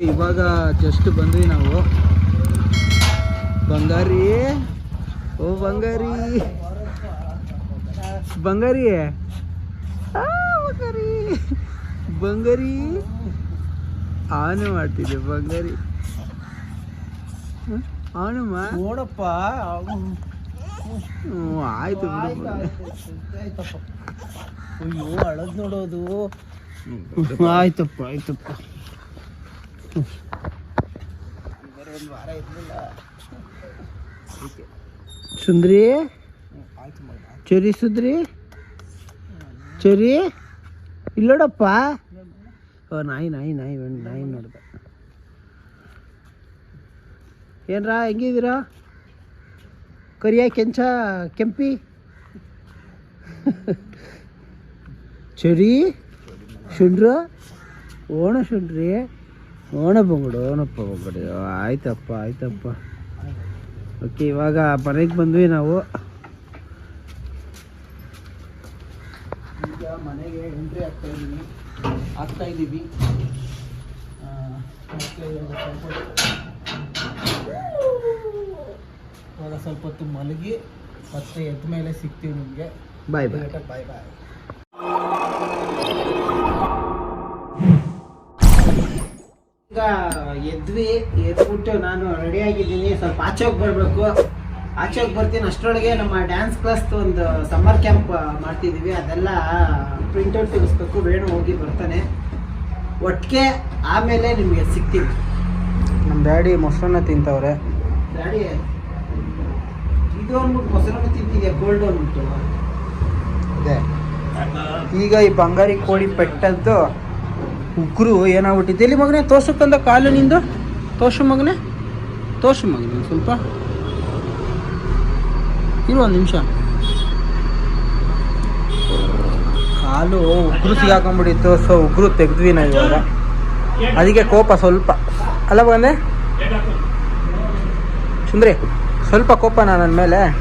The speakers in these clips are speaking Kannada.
ಇವಾಗ ಜಸ್ಟ್ ಬಂದ್ವಿ ನಾವು. ಬಂಗಾರಿ. ಓ ಬಂಗಾರಿ. ಬಂಗಾರಿ. ಬಂಗಾರಿ. ಬಂಗಾರಿ. ಆನೆ ಮಾಡ್ತಿದ್ದೆ ಬಂಗಾರಿ. ಆನೆ ಆನಮ್ಮ ನೋಡಪ್ಪ. ಹ್ಞೂ ಆಯ್ತು. ಅಯ್ಯೋ ಅಳದ್ ನೋಡೋದು. ಆಯ್ತಪ್ಪ ಆಯ್ತಪ್ಪ. ಸುಂದ್ರಿ? ಚರಿ ಸುಂದ್ರಿ? ಚರಿ? ಇಲ್ಲೋಡಪ್ಪ ಓ, ನಾಯಿ ನಾಯಿ ನಾಯಿ ನಾಯಿ ನೋಡ್ದೆ. ಏನ್ರಾ, ಹೆಂಗಿದ್ದೀರಾ? ಕರಿಯ ಕೆಂಚ, ಕೆಂಪಿ? ಚರಿ? ಶುಂಡ್ರ? ಓಣ ಶುಂಡ್ರಿ? ಓಣ ಬಂಗಡು ಓಣಪ್ಪ ಬಂಗಡು ಆಯ್ತಪ್ಪ ಆಯ್ತಪ್ಪ. ಓಕೆ ಇವಾಗ ಮನೆಗೆ ಬಂದ್ವಿ ನಾವು. ಈಗ ಮನೆಗೆ ಎಂಟ್ರಿ ಆಗ್ತಾ ಇದ್ದೀವಿ ಆಗ್ತಾ ಇದ್ದೀವಿ. ಆ, ಸ್ವಲ್ಪ ಹೊತ್ತು- ಇವಾಗ ಸ್ವಲ್ಪ ಹೊತ್ತು ಮಲಗಿ ಮತ್ತೆ ಎದ್ದ ಮೇಲೆ ಸಿಗ್ತೀವಿ ನಿಮಗೆ. ಬಾಯ್ ಬಾಯ್ ಬಾಯ್ ಬಾಯ್ ಎದ್ವಿ ಎದ್ಬಿಟ್ಟು ನಾನು ರೆಡಿ ಆಗಿದ್ದೀನಿ. ಸ್ವಲ್ಪ ಆಚೆ ಹೋಗಿ ಬರಬೇಕು. ಆಚೆ ಹೋಗಿ ಬರ್ತೀನಿ. ಅಷ್ಟರೊಳಗೆ ನಮ್ಮ ಡ್ಯಾನ್ಸ್ ಕ್ಲಾಸ್ ಒಂದು ಸಮ್ಮರ್ ಕ್ಯಾಂಪ್ ಮಾಡ್ತಿದ್ದೀವಿ ಅದೆಲ್ಲ ಪ್ರಿಂಟೌಟ್ ತೆಗಿಸ್ಬೇಕು. ವೇಣು ಹೋಗಿ ಬರ್ತಾನೆ. ಒಟ್ಟಿಗೆ ಆಮೇಲೆ ನಿಮಗೆ ಸಿಗ್ತೀವಿ ನಮ್ಮ ಡ್ಯಾಡಿ ಮೊಸರನ್ನ ತಿಂತವ್ರೆ. ಡ್ಯಾಡಿ ಇದು ಅಂದ್ಬಿಟ್ಟು ಮೊಸರನ್ನ ತಿಂತಿದ್ಯಾ? ಕೋಲ್ಡ್ ಅಂದ್ಬಿಟ್ಟು ಅದೇ. ಈಗ ಈ ಬಂಗಾರಿ ಕೋಳಿ ಪೆಟ್ಟದ್ದು ಉಗ್ರು ಏನಾಗ್ಬಿಟ್ಟಿದೆ? ಎಲ್ಲಿ ಮಗನೇ ತೋರ್ಸಕ್ಕಂದ ಕಾಲು ನಿಂದು. ತೋರ್ಸು ಮಗನೇ. ತೋರ್ಸು ಮಗನೇ, ಸ್ವಲ್ಪ. ಇರು ಒಂದು ನಿಮಿಷ. ಕಾಲು ಉಗ್ರು ಸಿಗಾಕೊಂಡ್ಬಿಟ್ಟಿತ್ತು. ಸೊ, ಉಗ್ರು ತೆಗ್ದ್ವಿ ನಾ ಇವಾಗ. ಅದಕ್ಕೆ ಕೋಪ ಸ್ವಲ್ಪ. ಅಲ್ಲ ಬಂದೆ ಸುಂದ್ರಿ, ಸ್ವಲ್ಪ ಕೋಪ ನನ್ನ ಮೇಲೆ.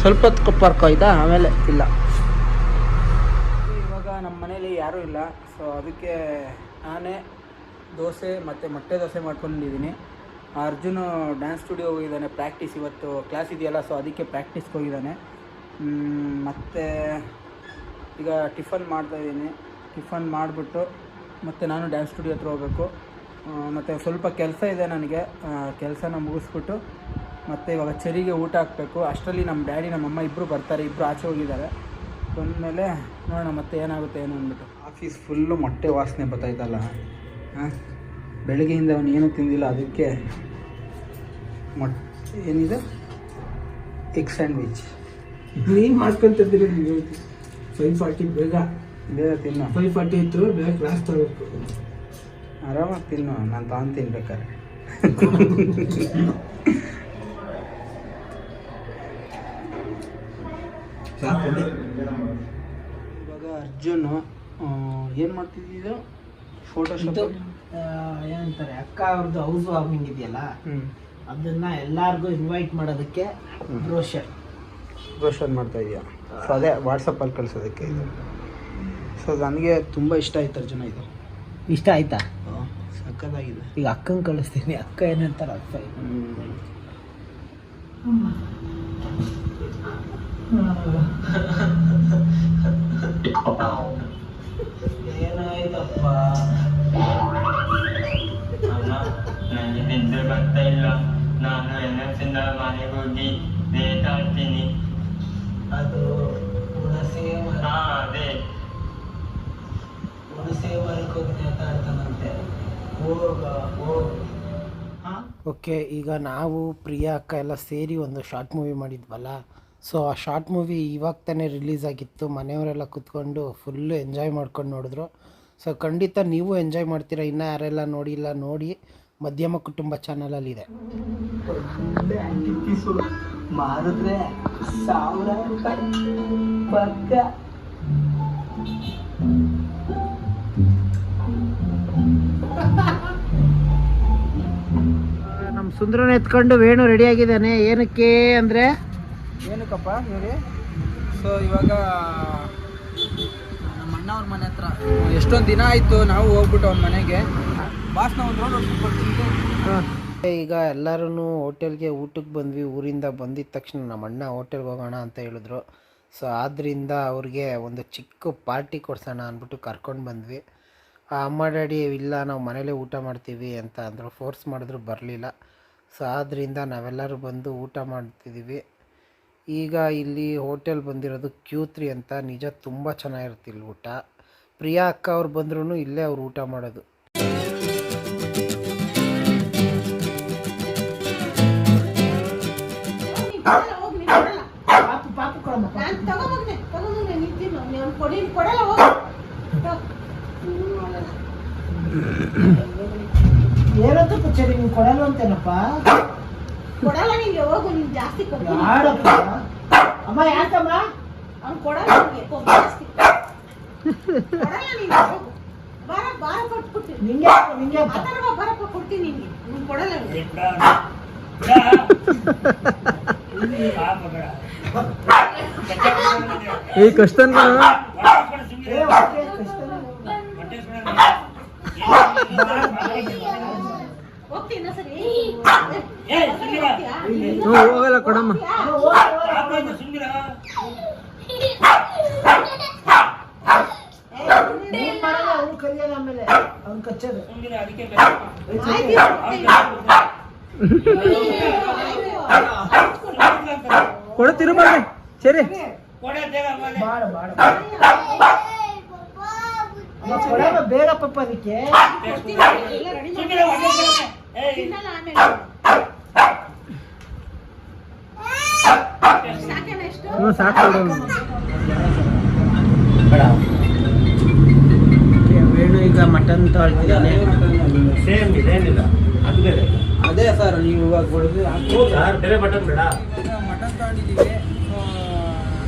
ಸ್ವಲ್ಪ ಹೊತ್ತು ಕೋಪ ಆಯ್ತಾ ಆಮೇಲೆ ಇಲ್ಲ. ಇವಾಗ ನಮ್ಮ ಮನೇಲಿ ಯಾರೂ ಇಲ್ಲ. ಸೊ, ಅದಕ್ಕೆ ನಾನೇ ದೋಸೆ ಮತ್ತು ಮೊಟ್ಟೆ ದೋಸೆ ಮಾಡ್ಕೊಂಡಿದ್ದೀನಿ. ಅರ್ಜುನು ಡ್ಯಾನ್ಸ್ ಸ್ಟುಡಿಯೋ ಹೋಗಿದ್ದಾನೆ ಪ್ರಾಕ್ಟೀಸ್ ಇವತ್ತು. ಕ್ಲಾಸ್ ಇದೆಯಲ್ಲ ಸೊ ಅದಕ್ಕೆ ಪ್ರಾಕ್ಟೀಸ್ಗೆ ಹೋಗಿದ್ದಾನೆ. ಮತ್ತು ಈಗ ಟಿಫನ್ ಮಾಡ್ತಾಯಿದ್ದೀನಿ ಟಿಫನ್ ಮಾಡಿಬಿಟ್ಟು ಮತ್ತು ನಾನು ಡ್ಯಾನ್ಸ್ ಸ್ಟುಡಿಯೋ ಹತ್ರ ಹೋಗಬೇಕು. ಮತ್ತು ಸ್ವಲ್ಪ ಕೆಲಸ ಇದೆ ನನಗೆ. ಕೆಲಸನ ಮುಗಿಸ್ಬಿಟ್ಟು ಮತ್ತು ಇವಾಗ ಚರಿಗೆ ಊಟ ಹಾಕಬೇಕು. ಅಷ್ಟರಲ್ಲಿ ನಮ್ಮ ಡ್ಯಾಡಿ, ನಮ್ಮಮ್ಮ ಇಬ್ಬರು ಬರ್ತಾರೆ ಇಬ್ಬರು ಆಚೆ ಹೋಗಿದ್ದಾರೆ. ಬಂದಮೇಲೆ ನೋಡೋಣ ಮತ್ತೆ ಏನಾಗುತ್ತೆ ಏನು ಅಂದ್ಬಿಟ್ಟು. ಆಫೀಸ್ ಫುಲ್ಲು ಮೊಟ್ಟೆ ವಾಸನೆ ಬರ್ತಾಯ್ತಲ್ಲ ಹಾಂ ಬೆಳಗ್ಗೆಯಿಂದ ಅವನು ಏನೂ ತಿಂದಿಲ್ಲ ಅದಕ್ಕೆ ಮೊಟ್ಟೆ ಏನಿದೆ? ಎಗ್ ಸ್ಯಾಂಡ್ವಿಚ್ ನೀನ್ ಮಾಡ್ಕೊಂತಿದ್ದೀರಿ ಫೈವ್ ಫಾರ್ಟಿ ಬೇಗ. ಬೇಗ ತಿನ್ನು. ಫೈವ್ ಫಾರ್ಟಿ ಇತ್ತು ಬೇಗ ಕ್ಲಾಸ್ ತಗೋಬೇಕು. ಆರಾಮಾಗಿ ತಿನ್ನು ನಾನು ತಾನು ತಿನ್ಬೇಕಾರೆ ಇವಾಗ ಅರ್ಜುನ್ ಏನು ಮಾಡ್ತಿದ್ದು ಫೋಟೋಶಾಪ್ ಏನಂತಾರೆ ಅಕ್ಕ ಅವ್ರದ್ದು ಹೌಸ್ ವಾರ್ಮಿಂಗ್ ಇದೆಯಲ್ಲ ಹ್ಞೂ ಅದನ್ನ ಎಲ್ಲಾರ್ಗು ಇನ್ವೈಟ್ ಮಾಡೋದಕ್ಕೆ ಬ್ರೋಷರ್ ಬ್ರೋಷರ್ ಮಾಡ್ತಾ ಇದೆಯಾ? ಸೊ ಅದೇ ವಾಟ್ಸಪ್ಪಲ್ಲಿ ಕಳ್ಸೋದಕ್ಕೆ ಇದು. ಸೊ ನನಗೆ ತುಂಬ ಇಷ್ಟ ಆಯ್ತು ಅರ್ಜುನ ಇದು. ಇಷ್ಟ ಆಯ್ತಾ? ಸಕ್ಕತ್ತಾಗಿದೆ ಈಗ ಅಕ್ಕಂಗೆ ಕಳಿಸ್ತೀನಿ ಅಕ್ಕ ಏನಂತಾರೆ ಅಕ್ಕ ಏನಾಯ್ತಪ್ಪ? ಅಮ್ಮ ನನಗೆ ನಿದ್ದೆ ಬರ್ತಾ ಇಲ್ಲ. ನಾನು ಎನ್ಎಫ್ಸಿಂದ ಮನೆಗೆ ಹೋಗಿ ಅದು ಹುಣಸೆ ಮರ. ಹಾ ಅದೇ. ಹುಣಸೆ ಮರಕ್ಕೆ ಹೋಗಿ ನೇತಾಡ್ತಾನಂತೆ ಹೋಗ ಹೋಗ. ಓಕೆ ಈಗ ನಾವು ಪ್ರಿಯಾ ಅಕ್ಕ ಎಲ್ಲ ಸೇರಿ ಒಂದು ಶಾರ್ಟ್ ಮೂವಿ ಮಾಡಿದ್ವಲ್ಲ? ಸೊ ಆ ಶಾರ್ಟ್ ಮೂವಿ ಇವಾಗ ತಾನೇ ರಿಲೀಸ್ ಆಗಿತ್ತು. ಮನೆಯವರೆಲ್ಲ ಕುತ್ಕೊಂಡು ಫುಲ್ಲು ಎಂಜಾಯ್ ಮಾಡ್ಕೊಂಡು ನೋಡಿದ್ರು. ಸೊ ಖಂಡಿತ ನೀವು ಎಂಜಾಯ್ ಮಾಡ್ತೀರಾ? ಇನ್ನೂ ಯಾರೆಲ್ಲ ನೋಡಿಲ್ಲ ನೋಡಿ ಮಧ್ಯಮ ಕುಟುಂಬ ಚಾನಲಲ್ಲಿ ಇದೆ. ನಮ್ಮ ಸುಂದರನ ಎತ್ಕೊಂಡು ವೇಣು ರೆಡಿ ಆಗಿದ್ದಾನೆ. ಏನಕ್ಕೆ ಅಂದರೆ ಏನಕ್ಕಪ್ಪ ಹೇಳಿ? ಸೊ ಇವಾಗ, ನಮ್ಮ ಅಣ್ಣ ಚಿನ್ನ ಅವ್ರ ಮನೆ ಹತ್ರ ಎಷ್ಟೊಂದು ದಿನ ಆಯಿತು ನಾವು ಹೋಗ್ಬಿಟ್ಟು ಅವ್ನ ಮನೆಗೆ. ಬಾಸ್ನ ಒಂದು ರೌಂಡ್ ಈಗ ಎಲ್ಲರೂ ಹೋಟೆಲ್ಗೆ ಊಟಕ್ಕೆ ಬಂದ್ವಿ, ಊರಿಂದ ಬಂದಿದ್ದ ತಕ್ಷಣ ನಮ್ಮ ಅಣ್ಣ ಹೋಟೆಲ್ಗೆ ಹೋಗೋಣ ಅಂತ ಹೇಳಿದ್ರು. ಸೊ ಆದ್ದರಿಂದ ಅವ್ರಿಗೆ ಒಂದು ಚಿಕ್ಕ ಪಾರ್ಟಿ ಕೊಡ್ಸೋಣ ಅಂದ್ಬಿಟ್ಟು ಕರ್ಕೊಂಡು ಬಂದ್ವಿ. ಆ ಅಮ್ಮ, ಡ್ಯಾಡಿ, ಇಲ್ಲ, ನಾವು ಮನೇಲೇ ಊಟ ಮಾಡ್ತೀವಿ ಅಂತ ಅಂದರು. ಫೋರ್ಸ್ ಮಾಡಿದ್ರು ಬರಲಿಲ್ಲ. ಸೊ ಆದ್ದರಿಂದ ನಾವೆಲ್ಲರೂ ಬಂದು ಊಟ ಮಾಡ್ತಿದ್ದೀವಿ ಈಗ ಇಲ್ಲಿ ಹೋಟೆಲ್ ಬಂದಿರೋದು ಕ್ಯೂ ತ್ರೀ ಅಂತ. ನಿಜ ತುಂಬ ಚೆನ್ನಾಗಿರುತ್ತೆ ಇಲ್ಲಿ ಊಟ. ಪ್ರಿಯಾ ಅಕ್ಕ ಅವ್ರು ಬಂದ್ರೂ ಇಲ್ಲೇ ಅವ್ರು ಊಟ ಮಾಡೋದು. ಏನಂತ ಕೊಡಲ್ಲ ಅಂತೇನಪ್ಪ ಕೊಡಲ್ಲ ನಿಂಗೆ ಹೋಗು ನೀನ್ ಜಾಸ್ತಿ ಕೊಡ್ತೀನಿ. ಅಮ್ಮ ಯಾಕಮ್ಮ? ಅವ್ನು ಕೊಡಲ್ಲ ನಿಂಗೆ ಕೊಬ್ಬು ಜಾಸ್ತಿ ಕೊಡಲ್ಲ ನಿಂಗೆ ಹೋಗು. ಬಾರ ಬಾರ ಕೊಟ್ಬಿಡ್ತೀನಿ ನಿಂಗೆ ನಿಂಗೆ ಮಾತಾಡುವ ಬರಪ್ಪ ಕೊಡ್ತೀನಿ ನಿಂಗೆ. ನೀನ್ ಕೊಡಲ್ಲ ನಿಂಗೆ. ಈ ಕಷ್ಟ ಹೋಗ್ತೀನಿ ಹೋಗಲ್ಲ ಕೊಡಮ್ಮ. ಕೊಡತಿರು ತಿರುಮಲೆ ಸರಿ. ಬೇಡ ಪಪ್ಪ ಅದಕ್ಕೆ. ಸಾಕು ವೇಣು ಈಗ ಮಟನ್ ತೊಳ್ತಿದ್ದಾನೆ ಸೇಮ್ ಇದೇನಿಲ್ಲ ಏನಿಲ್ಲ ಬೇರೆ ಅದೇ ಸರ್ ನೀವು ಇವಾಗ ಕೊಡೋದು ಸರ್ ಬೇರೆ ಮಟನ್ ಬೇಡ ಮಟನ್ ತಗೊಂಡಿದ್ದೀವಿ ಸೊ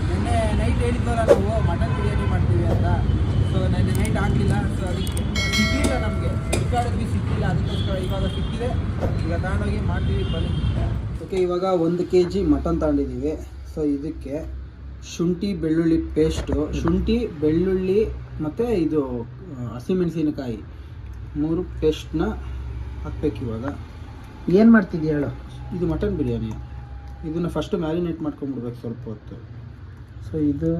ನಿನ್ನೆ ನೈಟ್ ಹೇಳಿದ್ವಲ್ಲ ನಾವು ಈಗ ತಗೊಂಡೋಗಿ ಮಾಡ್ತೀವಿ ಬನ್ನಿ. ಓಕೆ ಇವಾಗ ಒಂದು ಕೆ ಜಿ ಮಟನ್ ತಗೊಂಡಿದ್ದೀವಿ. ಸೊ ಇದಕ್ಕೆ ಶುಂಠಿ ಬೆಳ್ಳುಳ್ಳಿ ಪೇಸ್ಟು ಶುಂಠಿ ಬೆಳ್ಳುಳ್ಳಿ ಮತ್ತು ಇದು ಹಸಿಮೆಣಸಿನಕಾಯಿ ಮೂರು ಪೇಸ್ಟ್ನ ಹಾಕ್ಬೇಕು ಇವಾಗ. ಏನು ಮಾಡ್ತಿದ್ದೀಯ ಹೇಳು? ಇದು ಮಟನ್ ಬಿರಿಯಾನಿ. ಇದನ್ನು ಫಸ್ಟು ಮ್ಯಾರಿನೇಟ್ ಮಾಡ್ಕೊಂಡ್ಬಿಡ್ಬೇಕು ಸ್ವಲ್ಪ ಹೊತ್ತು. ಸೊ ಇದು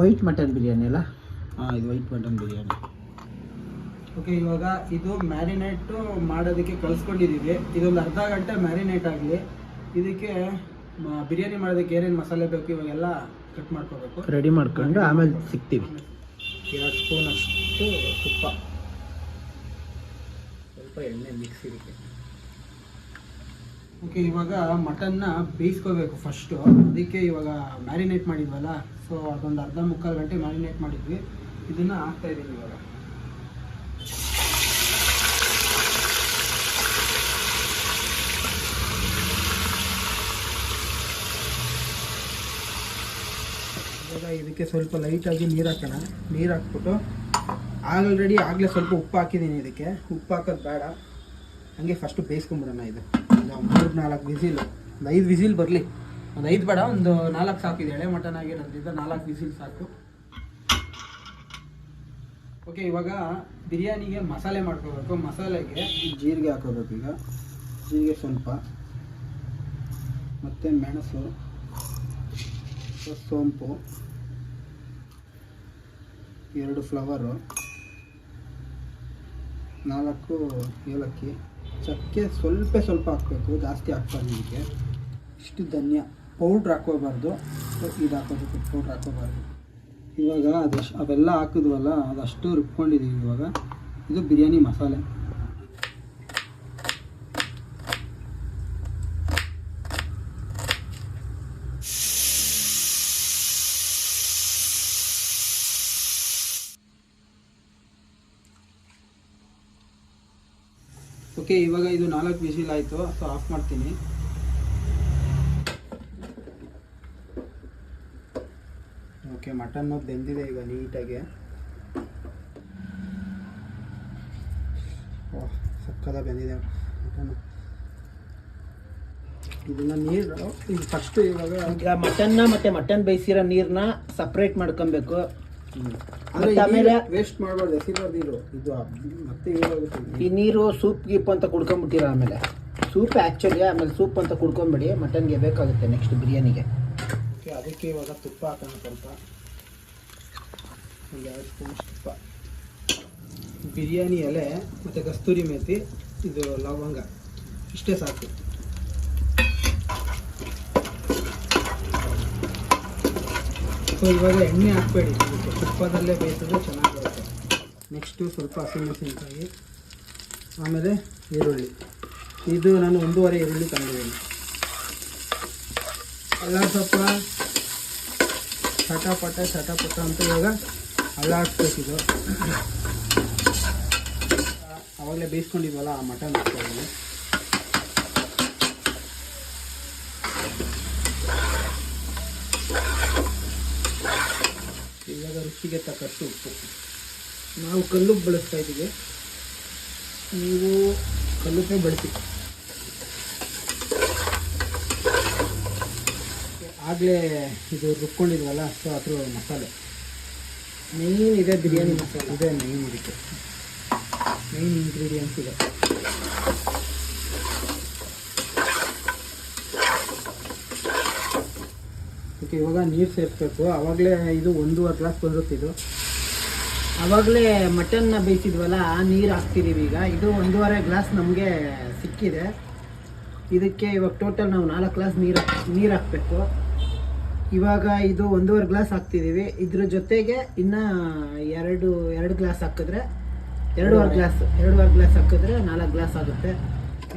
ವೈಟ್ ಮಟನ್ ಬಿರಿಯಾನಿ ಅಲ್ಲ? ಹಾಂ ಇದು ವೈಟ್ ಮಟನ್ ಬಿರಿಯಾನಿ. ಓಕೆ ಇವಾಗ ಇದು ಮ್ಯಾರಿನೇಟು ಮಾಡೋದಕ್ಕೆ ಕಲಿಸ್ಕೊಂಡಿದ್ದೀವಿ ಇದೊಂದು ಅರ್ಧ ಗಂಟೆ ಮ್ಯಾರಿನೇಟ್ ಆಗಲಿ. ಇದಕ್ಕೆ ಬಿರಿಯಾನಿ ಮಾಡೋದಕ್ಕೆ ಏನೇನು ಮಸಾಲೆ ಬೇಕು ಇವಾಗೆಲ್ಲ ಕಟ್ ಮಾಡ್ಕೋಬೇಕು. ರೆಡಿ ಮಾಡ್ಕೊಂಡು ಆಮೇಲೆ ಸಿಗ್ತೀವಿ. ಎರಡು ಸ್ಪೂನ್ ಅಷ್ಟು ತುಪ್ಪ. ಸ್ವಲ್ಪ ಎಣ್ಣೆ ಮಿಕ್ಸ್ ಇದಕ್ಕೆ ಓಕೆ ಇವಾಗ ಮಟನ್ನ ಬೇಯಿಸ್ಕೋಬೇಕು ಫಸ್ಟು ಅದಕ್ಕೆ ಇವಾಗ ಮ್ಯಾರಿನೇಟ್ ಮಾಡಿದ್ವಲ್ಲ ಸೊ ಅದೊಂದು ಅರ್ಧ ಮುಕ್ಕಾಲು ಗಂಟೆ ಮ್ಯಾರಿನೇಟ್ ಮಾಡಿದ್ವಿ. ಇದನ್ನು ಹಾಕ್ತಾ ಇದ್ದೀವಿ ಇವಾಗ. ಇವಾಗ ಇದಕ್ಕೆ ಸ್ವಲ್ಪ ಲೈಟಾಗಿ ನೀರು ಹಾಕೋಣ. ನೀರು ಹಾಕ್ಬಿಟ್ಟು ಆಲ್ರೆಡಿ ಆಗಲೇ ಸ್ವಲ್ಪ ಉಪ್ಪು ಹಾಕಿದ್ದೀನಿ ಇದಕ್ಕೆ. ಉಪ್ಪು ಹಾಕೋದು ಬೇಡ. ಹಂಗೆ ಫಸ್ಟು ಬೇಯಿಸ್ಕೊಂಬಿಡೋಣ ಇದು. ಮೂರು ನಾಲ್ಕು ವಿಸಿಲ್. ಒಂದು ಐದು ವಿಸಿಲ್ ಬರಲಿ. ಒಂದು ಐದು ಬೇಡ, ಒಂದು ನಾಲ್ಕು ಸಾಕು. ಇದೆ ಎಳೆ ಮಟನ್ ಆಗಿರೋದ್ರಿಂದ ನಾಲ್ಕು ವಿಸಿಲ್ ಸಾಕು. ಓಕೆ ಇವಾಗ ಬಿರಿಯಾನಿಗೆ ಮಸಾಲೆ ಮಾಡ್ಕೋಬೇಕು. ಮಸಾಲೆಗೆ ಜೀರಿಗೆ ಹಾಕೋಬೇಕು ಈಗ. ಜೀರಿಗೆ ಸ್ವಲ್ಪ. ಮತ್ತು ಮೆಣಸು, ಸೋಂಪು. ಎರಡು ಫ್ಲವರು, ನಾಲ್ಕು ಏಲಕ್ಕಿ. ಚಕ್ಕೆ ಸ್ವಲ್ಪ ಸ್ವಲ್ಪ ಹಾಕಬೇಕು, ಜಾಸ್ತಿ ಹಾಕ್ಬಾರ್ದು ಇದಕ್ಕೆ. ಇಷ್ಟು ಧನ್ಯ. ಪೌಡ್ರ್ ಹಾಕೋಬಾರ್ದು ಇದು ಹಾಕೋಬೇಕು ಪೌಡ್ರ್ ಹಾಕೋಬಾರ್ದು ಇವಾಗ ಅದೆಷ್ಟು ಅವೆಲ್ಲ ಹಾಕಿದ್ವಲ್ಲ ಅದಷ್ಟು ರುಬ್ಕೊಂಡಿದ್ದೀವಿ ಇವಾಗ. ಇದು ಬಿರಿಯಾನಿ ಮಸಾಲೆ. ಓಕೆ ಇವಾಗ ಇದು ನಾಲ್ಕು ವಿಸಿಲ್ ಆಯಿತು ಸೊ ಆಫ್ ಮಾಡ್ತೀನಿ. ಓಕೆ ಮಟನ್ನು ಬೆಂದಿದೆ ಈಗ ನೀಟಾಗಿ. ಓಹ್ ಸಕ್ಕದ ಬೆಂದಿದೆ. ಮಟನ್ ಇದನ್ನ ನೀರು ಫಸ್ಟ್ ಇವಾಗ ಮಟನ್ನ ಮತ್ತೆ ಮಟನ್ ಬೇಯಿಸಿರೋ ನೀರನ್ನ ಸಪ್ರೇಟ್ ಮಾಡ್ಕೊಬೇಕು. ಆಮೇಲೆ ವೇಸ್ಟ್ ಮಾಡಬಾರ್ದು ಎಸಿಬಾರ್ದು ಇದು. ಇದು ಮತ್ತೆ ಏನಾಗುತ್ತೆ ಈ ನೀರು ಸೂಪ್ ಗೀಪ್ ಅಂತ ಕುಡ್ಕೊಂಬಿಟ್ಟಿರ ಆಮೇಲೆ. ಸೂಪ್ ಆ್ಯಕ್ಚುಲಿ ಆಮೇಲೆ ಸೂಪ್ ಅಂತ ಕುಡ್ಕೊಂಬಿಡಿ ಮಟನ್ಗೆ ಬೇಕಾಗುತ್ತೆ ನೆಕ್ಸ್ಟ್ ಬಿರಿಯಾನಿಗೆ. ಅದಕ್ಕೆ ಇವಾಗ ತುಪ್ಪ ಹಾಕೋಣ ಸ್ವಲ್ಪ. ಒಂದು ಎರಡು ಸ್ಪೂನ್ ತುಪ್ಪ. ಬಿರಿಯಾನಿ ಎಲೆ ಮತ್ತು ಕಸ್ತೂರಿ ಮೇಥಿ ಇದು ಲವಂಗ. ಇಷ್ಟೇ ಸಾಕು. ಸೊ ಇವಾಗ ಎಣ್ಣೆ ಹಾಕ್ಬೇಡಿ. ತುಪ್ಪದಲ್ಲೇ ಬೇಯಿಸಿದ್ರೆ ಚೆನ್ನಾಗಿ ಬರುತ್ತೆ ನೆಕ್ಸ್ಟು ಸ್ವಲ್ಪ ಹಸಿಮೆಣಸಿನ್ಕಾಯಿ, ಆಮೇಲೆ ಈರುಳ್ಳಿ. ಇದು ನಾನು ಒಂದೂವರೆ ಈರುಳ್ಳಿ ತಂದಿದ್ದೀನಿ. ಎಲ್ಲ ಸ್ವಲ್ಪ ಚಟಪಟ ಚಟಪಟ ಅಂತ ಇವಾಗ ಅಲ್ಲಾಡ್ಸ್ಬೇಕಿದು ಅವಾಗಲೇ ಬೇಯಿಸ್ಕೊಂಡಿದ್ವಲ್ಲ ಆ ಮಟನ್ ಹಾಕ್ತಾಯಿದ್ದೀನಿ ಇವಾಗ ರುಚಿಗೆ ತಕ್ಕಷ್ಟು ಉಪ್ಪು. ನಾವು ಕಲ್ಲು ಬಳಸ್ತಾ ಇದ್ದೀವಿ. ನೀವು ಕಲ್ಲುಪ್ಪೇ ಬಳಸಿ. ಆಗಲೇ ಇದು ರುಬ್ಕೊಂಡಿದ್ವಲ್ಲ ಸೊ ಅದ್ರ ಮಸಾಲೆ. ಮೇಯ್ನ್ ಇದೆ ಬಿರಿಯಾನಿ ಮಸಾಲೆ. ಇದೆ ಮೇಯ್ನ್ ಇದಕ್ಕೆ ಮೇಯ್ನ್ ಇಂಗ್ರೀಡಿಯೆಂಟ್ಸ್ ಇದೆ. ಓಕೆ ಇವಾಗ ನೀರು ಸೇರಿಸ್ಬೇಕು. ಆವಾಗಲೇ ಇದು ಒಂದೂವರೆ ಗ್ಲಾಸ್ ಬಂದಿರುತ್ತಿದ್ದು ಆವಾಗಲೇ ಮಟನ್ನ ಬೇಯಿಸಿದ್ವಲ್ಲ, ಆ ನೀರು ಹಾಕ್ತಿದ್ದೀವಿ ಈಗ. ಇದು ಒಂದೂವರೆ ಗ್ಲಾಸ್ ನಮಗೆ ಸಿಕ್ಕಿದೆ. ಇದಕ್ಕೆ ಇವಾಗ ಟೋಟಲ್ ನಾವು ನಾಲ್ಕು ಗ್ಲಾಸ್ ನೀರು ನೀರು ಹಾಕಬೇಕು. ಇವಾಗ ಇದು ಒಂದೂವರೆ ಗ್ಲಾಸ್ ಹಾಕ್ತಿದ್ದೀವಿ ಇದ್ರ ಜೊತೆಗೆ ಇನ್ನು ಎರಡು ಎರಡು ಗ್ಲಾಸ್ ಹಾಕಿದ್ರೆ, ಎರಡೂವರೆ ಗ್ಲಾಸ್ ಎರಡೂವರೆ ಗ್ಲಾಸ್ ಹಾಕಿದ್ರೆ ನಾಲ್ಕು ಗ್ಲಾಸ್ ಆಗುತ್ತೆ.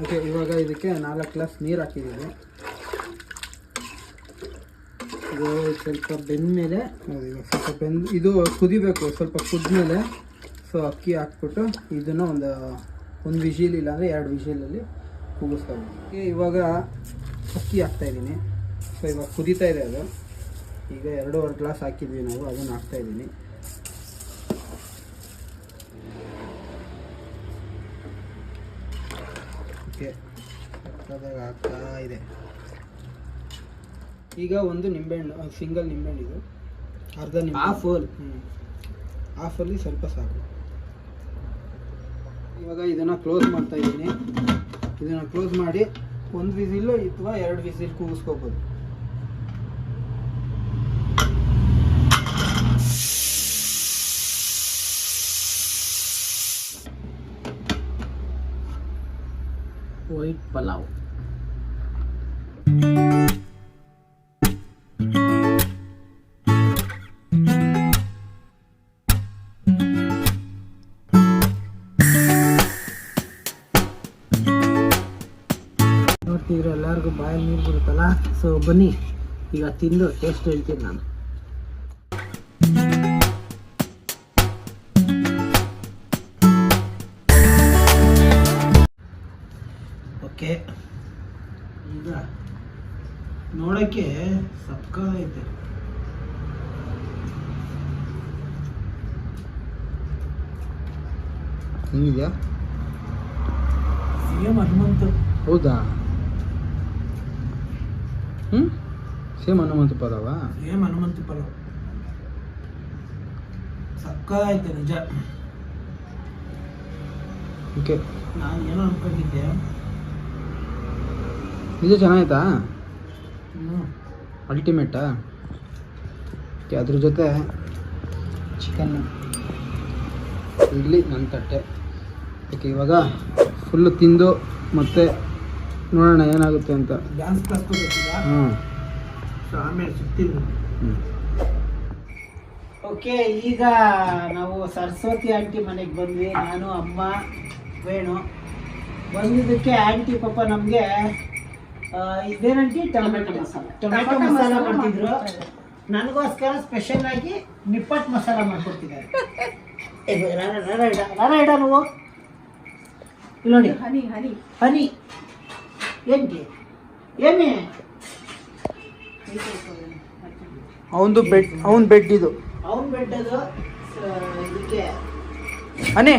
ಓಕೆ, ಇವಾಗ ಇದಕ್ಕೆ ನಾಲ್ಕು ಗ್ಲಾಸ್ ನೀರು ಹಾಕಿದ್ದೀವಿ ಇದು ಸ್ವಲ್ಪ ಬೆಂದ ಮೇಲೆ. ಹೌದು, ಇವಾಗ ಸ್ವಲ್ಪ ಬೆಂದು ಇದು ಕುದಿಬೇಕು ಸ್ವಲ್ಪ ಕುದ್ಮೇಲೆ. ಸೊ ಅಕ್ಕಿ ಹಾಕ್ಬಿಟ್ಟು ಇದನ್ನು ಒಂದು ಒಂದು ವಿಶಿಲ್ ಇಲ್ಲಾಂದರೆ ಎರಡು ವಿಶಿಲಲ್ಲಿ ಕೂಗಿಸ್ಕೋಬೇಕು ಇವಾಗ ಅಕ್ಕಿ ಹಾಕ್ತಾಯಿದ್ದೀನಿ ಸೊ ಇವಾಗ ಕುದೀತಾ ಇದೆ ಅದು. ಈಗ ಎರಡೂವರೆ ಗ್ಲಾಸ್ ಹಾಕಿದ್ವಿ ನಾವು ಅದನ್ನು ಹಾಕ್ತಾಯಿದ್ದೀನಿ ಓಕೆ. ಹಾಕ್ತಾ ಇದೆ. ಈಗ ಒಂದು ನಿಂಬೆಹಣ್ಣು ಸಿಂಗಲ್ ನಿಂಬೆಹಣ್ಣು ಇದು. ಅರ್ಧ ನಿಂಬೆ ಹಾಫ್? ಹ್ಞೂ ಹಾಫಲ್ಲಿ ಸ್ವಲ್ಪ ಸಾಕು. ಇವಾಗ ಇದನ್ನು ಕ್ಲೋಸ್ ಮಾಡ್ತಾ ಇದ್ದೀನಿ. ಇದನ್ನು ಕ್ಲೋಸ್ ಮಾಡಿ ಒಂದು ವಿಸಿಲು ಅಥವಾ ಎರಡು ವಿಸಿಲ್ ಕೂಗಿಸ್ಕೋಬೋದು. ವೈಟ್ ಪಲಾವ್ ನೋಡ್ತಿದ್ರೆ ಎಲ್ಲರಿಗೂ ಬಾಯಲ್ಲಿ ನೀರು ಬರುತ್ತಲ್ಲ? ಸೊ ಬನ್ನಿ. ಈಗ ತಿಂದು ಟೇಸ್ಟ್ ಹೇಳ್ತೀನಿ ನಾನು. ಓಕೆ ಈಗ ನೋಡೋಕ್ಕೆ ಸಕ್ಕೈತೆ ಹೆಂಗಿದೆಯಾ? ಎಂ ಹನುಮಂತು. ಹೌದಾ? ಹ್ಞೂ ಸೇಮ್ ಹನುಮಂತ ಪದವಾ? ಸೇಮ್ ಹನುಮಂತ ಪಲಾವ್ ಸಕ್ಕಾಯ್ತು ನಿಜ. ಓಕೆ. ನಾನು ಏನೋ ಅನ್ಕೊಂಡಿದ್ದೆ. ನಿಜ ಚೆನ್ನಾಯ್ತಾ ಹ್ಞೂ ಅಲ್ಟಿಮೇಟಾ ಓಕೆ ಅದ್ರ ಜೊತೆ ಚಿಕನ್ನು ಇಡ್ಲಿ ನನ್ನ ತಟ್ಟೆ ಓಕೆ ಇವಾಗ ಫುಲ್ಲು ತಿಂದು ಮತ್ತೆ ನೋಡೋಣ ಏನಾಗುತ್ತೆ ಅಂತ ಡ್ಯಾನ್ಸ್ ಕ್ಲಾಸ್ ಆಮೇಲೆ ಓಕೆ ಈಗ ನಾವು ಸರಸ್ವತಿ ಆಂಟಿ ಮನೆಗೆ ಬಂದ್ವಿ ನಾನು ಅಮ್ಮ ವೇಣು ಬಂದಿದ್ದಕ್ಕೆ ಆಂಟಿ ಪಾಪ ನಮಗೆ ಇದೇನಂಟಿ ಟೊಮೆಟೊ ಮಸಾಲ ಟೊಮೆಟೊ ಮಸಾಲ ಮಾಡ್ತಿದ್ರು ನನಗೋಸ್ಕರ ಸ್ಪೆಷಲ್ ಆಗಿ ನಿಪ್ಪಟ್ಟು ಮಸಾಲ ಮಾಡ್ಕೊಡ್ತಿದ್ದಾರೆ ಇಲ್ಲಿ ನೋಡಿ ಹನಿ ಹನಿ ಹನಿ ಏನ್ಗೆ ಏನೇ ಅವನದು ಬೆಡ್ ಅವನ ಬೆಡ್ ಇದು ಅವನ್ ಬೆಟ್ಟದು ಇದಕ್ಕೆ ಅನೇ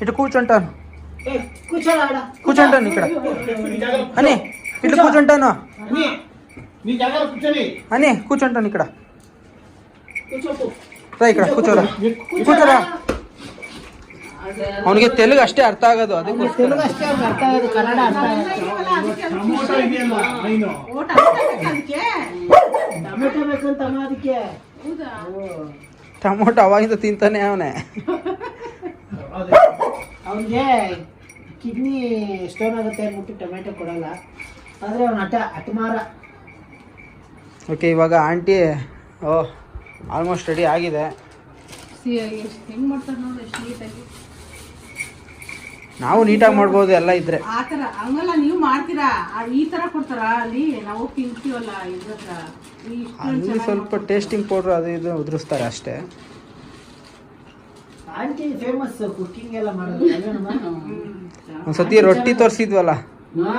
ಇಟ್ಟು ಕೂಚಂಟಾನು ಏ ಕೂಚೋಣ ಆಡ ಕೂಚಂಟಾನು ಈ ಕಡೆ ಅನೇ ಇಟ್ಟು ಕೂಚಂಟಾನು ನೀ ನೀ ಅವನಿಗೆ ತೆಲುಗು ಅಷ್ಟೇ ಅರ್ಥ ಆಗೋದು ಅದಕ್ಕೋಸ್ಕರ. ತೆಲುಗು ಅಷ್ಟೇ ಅರ್ಥ ಆಗೋದು ಕನ್ನಡ ಅರ್ಥ ಟೊಮೊಟೊ ಬೇಕಂತ ಅದಕ್ಕೆ. ಹೌದಾ? ಟೊಮೊಟೊ ಅವಾಗಿಂದ ತಿಂತಾನೆ ಅವನೇ. ಅವನಿಗೆ ಕಿಡ್ನಿ ಸ್ಟೋನ್ ಆಗುತ್ತೆ ಅಂದ್ಬಿಟ್ಟು ಟೊಮೆಟೊ ಕೊಡಲ್ಲ. ಆದ್ರೆ ಅವನ ಅಟ ಹಠಮಾರ ಓಕೆ ಇವಾಗ ಆಂಟಿ ಓ ಆಲ್ಮೋಸ್ಟ್ ರೆಡಿ ಆಗಿದೆ. ಎಷ್ಟು ಹೆಂಗ್ ಮಾಡ್ತಾರೆ ನೋಡಿ ಎಷ್ಟು ನೀಟಾಗಿ ನಾವು ನೀಟಾಗಿ ಮಾಡ್ಬೋದು ಎಲ್ಲ ಇದ್ರೆ. ಆ ಥರ ಹಂಗಲ್ಲ ನೀವು ಮಾಡ್ತೀರಾ? ಆ- ಈ ಥರ ಕೊಡ್ತಾರಾ ಅಲ್ಲಿ ನಾವು ತಿಂತೀವಲ್ಲ ಇದ್ರ ಹತ್ರ. ಇಷ್ಟು ಅಲ್ಲಿ ಸ್ವಲ್ಪ ಟೇಸ್ಟಿಂಗ್ ಪೌಡ್ರ್ ಅದು ಇದು ಉದುರಿಸ್ತಾರೆ ಅಷ್ಟೇ. ಆಂಟಿ ಫೇಮಸ್ ಕುಕ್ಕಿಂಗ್ ಎಲ್ಲ ಮಾಡೋದು ಅಲ್ವೇನಮ್ಮ? ಒಂದ್ಸತಿ ರೊಟ್ಟಿ ತೋರಿಸಿದ್ವಲ್ಲ. ಹಾ,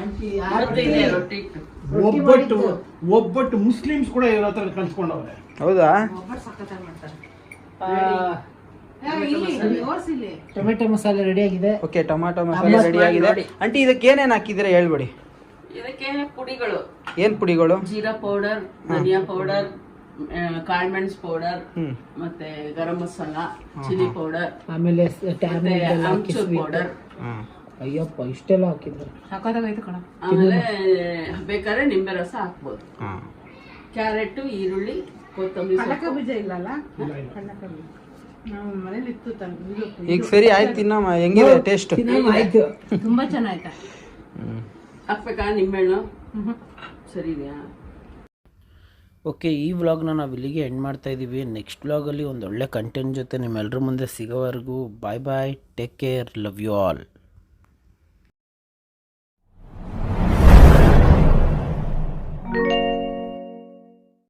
ಆಂಟಿ ಆರತಿ ರೊಟ್ಟಿ ಒಬ್ಬಟ್ಟು ಮಾಡಿದ್ದು. ಒಬ್ಬಟ್ಟು ಮುಸ್ಲಿಮ್ಸ್ ಕೂಡ ಇವ್ರ ಹತ್ರ ಕಲ್ಸ್ಕೊಂಡವ್ರೆ. ಹೌದಾ? ಸಖತ್ತಾಗಿ ಮಾಡ್ತಾರೆ. ಆ, ಟೊಮೆಟೊ ಮಸಾಲೆ. ರೆಡಿ ಆಗಿದೆ ಓಕೆ ಟೊಮೆಟೊ ಮಸಾಲೆ ರೆಡಿ ಆಗಿದೆ ಆಂಟಿ ಇದಕ್ಕೆ ಏನೇನು ಹಾಕಿದ್ರೆ ಹೇಳ್ಬಿಡಿ. ಇದಕ್ಕೆ ಪುಡಿಗಳು. ಏನ್ ಪುಡಿಗಳು? ಜೀರಾ ಪೌಡರ್ ಧನಿಯಾ ಪೌಡರ್ ಕಾಳ್ಮೆಣ್ಸ್ ಪೌಡರ್ ಮತ್ತೆ ಗರಂ ಮಸಾಲ ಚಿಲ್ಲಿ ಪೌಡರ್ ಆಮೇಲೆ. ಪೌಡರ್. ಅಯ್ಯಪ್ಪ ಇಷ್ಟೆಲ್ಲ ಹಾಕಿದ್ರೆ ಕಣ ಆಮೇಲೆ ಬೇಕಾದ್ರೆ ನಿಂಬೆ ರಸ ಹಾಕ್ಬೋದು. ಕ್ಯಾರೆಟ್ ಈರುಳ್ಳಿ ಕೊತ್ತಂಬರಿ ಕಡಕ ಸೊಪ್ಪು. ಬೀಜ ಇಲ್ಲಲ್ಲ? ಈಗ ಸರಿ ಆಯ್ತು ತಿನ್ನಮ್ಮ. ಹೆಂಗಿದೆ ಟೇಸ್ಟ್ ಆಯ್ತು. ತುಂಬಾ ಚೆನ್ನಾಯ್ತಾ. ಹಾಕ್ಬೇಕಾ ನಿಂಬೆಹಣ್ಣು ಸರಿ ಇದೆಯಾ? ಓಕೆ ಈ ವ್ಲಾಗ್ನ ನಾವು ಇಲ್ಲಿಗೆ ಎಂಡ್ ಮಾಡ್ತಾ ಇದ್ದೀವಿ ನೆಕ್ಸ್ಟ್ ವ್ಲಾಗಲ್ಲಿ ಒಂದು ಒಳ್ಳೆ ಕಂಟೆಂಟ್ ಜೊತೆ ನಿಮ್ಮೆಲ್ಲರ ಮುಂದೆ ಸಿಗೋವರೆಗೂ bye bye take care love you all